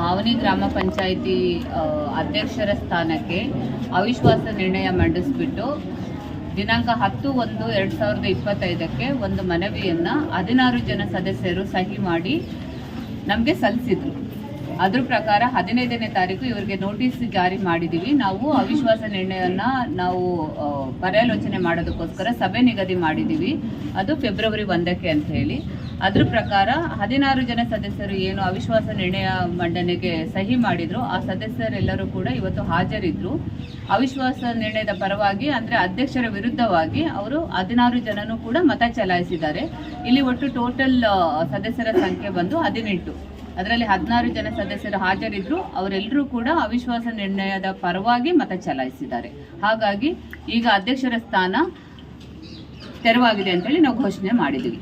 ಅವನಿ ಗ್ರಾಮ ಪಂಚಾಯಿತಿ ಅಧ್ಯಕ್ಷರ ಸ್ಥಾನಕ್ಕೆ ಅವಿಶ್ವಾಸ ನಿರ್ಣಯ ಮಂಡಿಸ್ಬಿಟ್ಟು ದಿನಾಂಕ ಹತ್ತು ಒಂದು ಎರಡು ಸಾವಿರದ ಇಪ್ಪತ್ತೈದಕ್ಕೆ ಒಂದು ಮನವಿಯನ್ನು ಹದಿನಾರು ಜನ ಸದಸ್ಯರು ಸಹಿ ಮಾಡಿ ನಮಗೆ ಸಲ್ಲಿಸಿದ್ರು. ಅದ್ರ ಪ್ರಕಾರ ಹದಿನೈದನೇ ತಾರೀಕು ಇವರಿಗೆ ನೋಟಿಸ್ ಜಾರಿ ಮಾಡಿದ್ದೀವಿ ನಾವು ಅವಿಶ್ವಾಸ ನಿರ್ಣಯವನ್ನು ನಾವು ಪರ್ಯಾಲೋಚನೆ ಮಾಡೋದಕ್ಕೋಸ್ಕರ ಸಭೆ ನಿಗದಿ ಮಾಡಿದ್ದೀವಿ ಅದು ಫೆಬ್ರವರಿ ಒಂದಕ್ಕೆ ಅಂತ ಹೇಳಿ. ಅದ್ರ ಪ್ರಕಾರ ಹದಿನಾರು ಜನ ಸದಸ್ಯರು ಏನು ಅವಿಶ್ವಾಸ ನಿರ್ಣಯ ಮಂಡನೆಗೆ ಸಹಿ ಮಾಡಿದ್ರು, ಆ ಸದಸ್ಯರೆಲ್ಲರೂ ಕೂಡ ಇವತ್ತು ಹಾಜರಿದ್ರು. ಅವಿಶ್ವಾಸ ನಿರ್ಣಯದ ಪರವಾಗಿ ಅಂದ್ರೆ ಅಧ್ಯಕ್ಷರ ವಿರುದ್ಧವಾಗಿ ಅವರು ಹದಿನಾರು ಜನನು ಕೂಡ ಮತ ಚಲಾಯಿಸಿದ್ದಾರೆ. ಇಲ್ಲಿ ಒಟ್ಟು ಟೋಟಲ್ ಸದಸ್ಯರ ಸಂಖ್ಯೆ ಬಂದು ಹದಿನೆಂಟು. ಅದರಲ್ಲಿ ಹದಿನಾರು ಜನ ಸದಸ್ಯರು ಹಾಜರಿದ್ರು. ಅವರೆಲ್ಲರೂ ಕೂಡ ಅವಿಶ್ವಾಸ ನಿರ್ಣಯದ ಪರವಾಗಿ ಮತ ಚಲಾಯಿಸಿದ್ದಾರೆ. ಹಾಗಾಗಿ ಈಗ ಅಧ್ಯಕ್ಷರ ಸ್ಥಾನ ತೆರವಾಗಿದೆ ಅಂತೇಳಿ ನಾವು ಘೋಷಣೆ ಮಾಡಿದ್ವಿ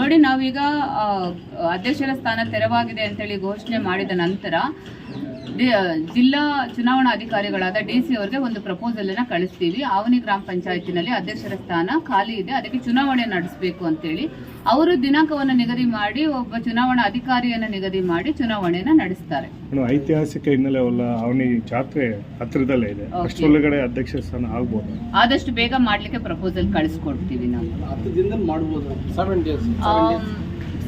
ನೋಡಿ ನಾವೀಗ ಅಧ್ಯಕ್ಷರ ಸ್ಥಾನ ತೆರವಾಗಿದೆ ಅಂತೇಳಿ ಘೋಷಣೆ ಮಾಡಿದ ನಂತರ ಜಿಲ್ಲಾ ಚುನಾವಣಾ ಅಧಿಕಾರಿಗಳಾದ ಡಿ ಸಿ ಅವರಿಗೆ ಒಂದು ಪ್ರಪೋಸಲ್ ಅನ್ನ ಕಳಿಸ್ತೀವಿ. ಅವನಿ ಗ್ರಾಮ ಪಂಚಾಯತಿನಲ್ಲಿ ಅಧ್ಯಕ್ಷರ ಸ್ಥಾನ ಖಾಲಿ ಇದೆ. ಅದಕ್ಕೆ ಚುನಾವಣೆ ನಡೆಸಬೇಕು ಅಂತೇಳಿ ಅವರು ದಿನಾಂಕವನ್ನು ನಿಗದಿ ಮಾಡಿ ಒಬ್ಬ ಚುನಾವಣಾ ಅಧಿಕಾರಿಯನ್ನ ನಿಗದಿ ಮಾಡಿ ಚುನಾವಣೆಯನ್ನ ನಡೆಸ್ತಾರೆ. ಐತಿಹಾಸಿಕ ಹಿನ್ನೆಲೆ ಅವನಿ ಜಾತ್ರೆ ಹತ್ತಿರದಲ್ಲೇ ಇದೆ. ಅಷ್ಟರೊಳಗಡೆ ಅಧ್ಯಕ್ಷ ಸ್ಥಾನ ಆಗ್ಬೋದು. ಆದಷ್ಟು ಬೇಗ ಮಾಡ್ಲಿಕ್ಕೆ ಪ್ರಪೋಸಲ್ ಕಳಿಸ್ಕೊಡ್ತೀವಿ ನಾವು.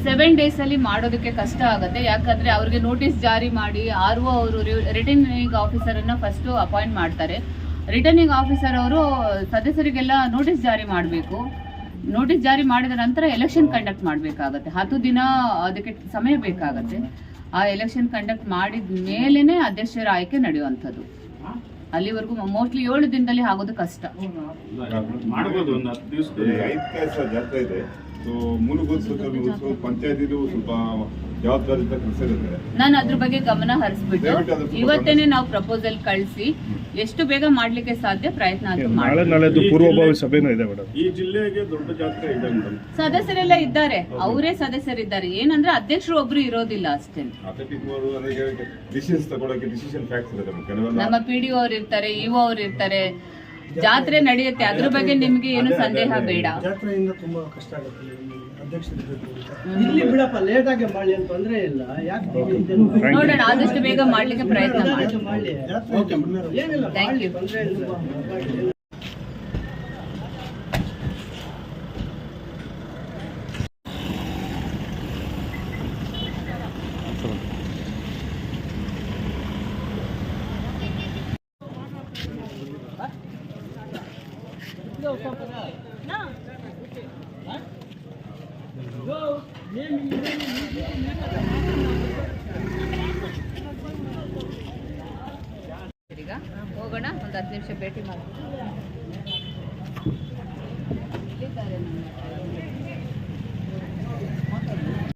ಸೆವೆನ್ ಅಲ್ಲಿ ಮಾಡೋದಕ್ಕೆ ಕಷ್ಟ ಆಗುತ್ತೆ. ಯಾಕಂದ್ರೆ ಅವ್ರಿಗೆ ನೋಟಿಸ್ ಜಾರಿ ಮಾಡಿ ಆರ್ ಒ ಅವರು ರಿಟರ್ನಿಂಗ್ ಆಫೀಸರ್ ಅನ್ನ ಫಸ್ಟ್ ಅಪಾಯಿಂಟ್ ಮಾಡ್ತಾರೆ. ರಿಟರ್ನಿಂಗ್ ಆಫೀಸರ್ ಅವರು ಸದಸ್ಯರಿಗೆಲ್ಲ ನೋಟಿಸ್ ಜಾರಿ ಮಾಡಬೇಕು. ನೋಟಿಸ್ ಜಾರಿ ಮಾಡಿದ ನಂತರ ಎಲೆಕ್ಷನ್ ಕಂಡಕ್ಟ್ ಮಾಡಬೇಕಾಗತ್ತೆ. ಹತ್ತು ದಿನ ಅದಕ್ಕೆ ಸಮಯ ಬೇಕಾಗತ್ತೆ. ಆ ಎಲೆಕ್ಷನ್ ಕಂಡಕ್ಟ್ ಮಾಡಿದ ಮೇಲೇನೆ ಅಧ್ಯಕ್ಷರ ಆಯ್ಕೆ ನಡೆಯುವಂಥದ್ದು. ಅಲ್ಲಿವರೆಗೂ ಮೋಸ್ಟ್ಲಿ ಏಳು ದಿನದಲ್ಲಿ ಆಗೋದು ಕಷ್ಟ. ಮಾಡಬಹುದು ಒಂದು ಹತ್ತು ದಿವಸದಲ್ಲಿ. ಐದು ಕೆಲಸ ಜಾತ್ರೆ ಇದೆ. ಸೊ ಮೂಲಭೂತ ಸ್ವಲ್ಪ ಜವಾಬ್ದಾರಿಯುತ ಕೆಲಸ ಇರುತ್ತೆ ನಾನು ಅದ್ರ ಬಗ್ಗೆ ಗಮನ ಹರಿಸ್ಬಿಟ್ಟು ಇವತ್ತೇನೆ ನಾವು ಪ್ರಪೋಸಲ್ ಕಳಿಸಿ ಎಷ್ಟು ಬೇಗ ಮಾಡ್ಲಿಕ್ಕೆ ಸಾಧ್ಯ ಪ್ರಯತ್ನ ಅಂತೂ ನಾಳೆ ಮಾಡಿ ನಾಳೆದು ಪೂರ್ವಭಾವಿ ಸಭೆನೂ ಇದೆ ಮೇಡಮ್. ಈ ಜಿಲ್ಲೆಗೆ ದೊಡ್ಡ ಜಾತ್ರೆ ಇದೆ ಮೇಡಮ್. ಸದಸ್ಯರೆಲ್ಲ ಇದ್ದಾರೆ. ಅವರೇ ಸದಸ್ಯರಿದ್ದಾರೆ. ಏನಂದ್ರೆ ಅಧ್ಯಕ್ಷರು ಒಬ್ರು ಇರೋದಿಲ್ಲ ಅಷ್ಟೇ. ಅಥೆಟಿಕ್ ಅವರು ಅದಕ್ಕೆ ಡಿಸಿಷನ್ಸ್ ತಗೊಳಕ್ಕೆ ಡಿಸಿಷನ್ ಫ್ಯಾಕ್ಟ್ಸ್ ಇರುತ್ತೆ ನಮ್ಮ ಪಿ ಡಿ ಅವ್ರು ಇರ್ತಾರೆ ಇಒ ಅವರು ಇರ್ತಾರೆ. ಜಾತ್ರೆ ನಡೆಯುತ್ತೆ. ಅದ್ರ ಬಗ್ಗೆ ನಿಮ್ಗೆ ಏನು ಸಂದೇಹ ಬೇಡ? ಜಾತ್ರೆಯಿಂದ ತುಂಬಾ ಕಷ್ಟ ಆಗುತ್ತೆ ಇಲ್ಲಿ ಇಲ್ಲಿ ಬಿಡಪ್ಪ ಲೇಟ್ ಆಗಿ ಮಾಡಿ ಅಂತ ತೊಂದ್ರೆ ಇಲ್ಲ. ಯಾಕೆ ನೋಡೋಣ ಆದಷ್ಟು ಬೇಗ ಮಾಡ್ಲಿಕ್ಕೆ ಪ್ರಯತ್ನ ಮಾಡಿ. ಹೋಗೋಣ ಒಂದು ಹತ್ತು ನಿಮಿಷ ಭೇಟಿ ಮಾಡಿ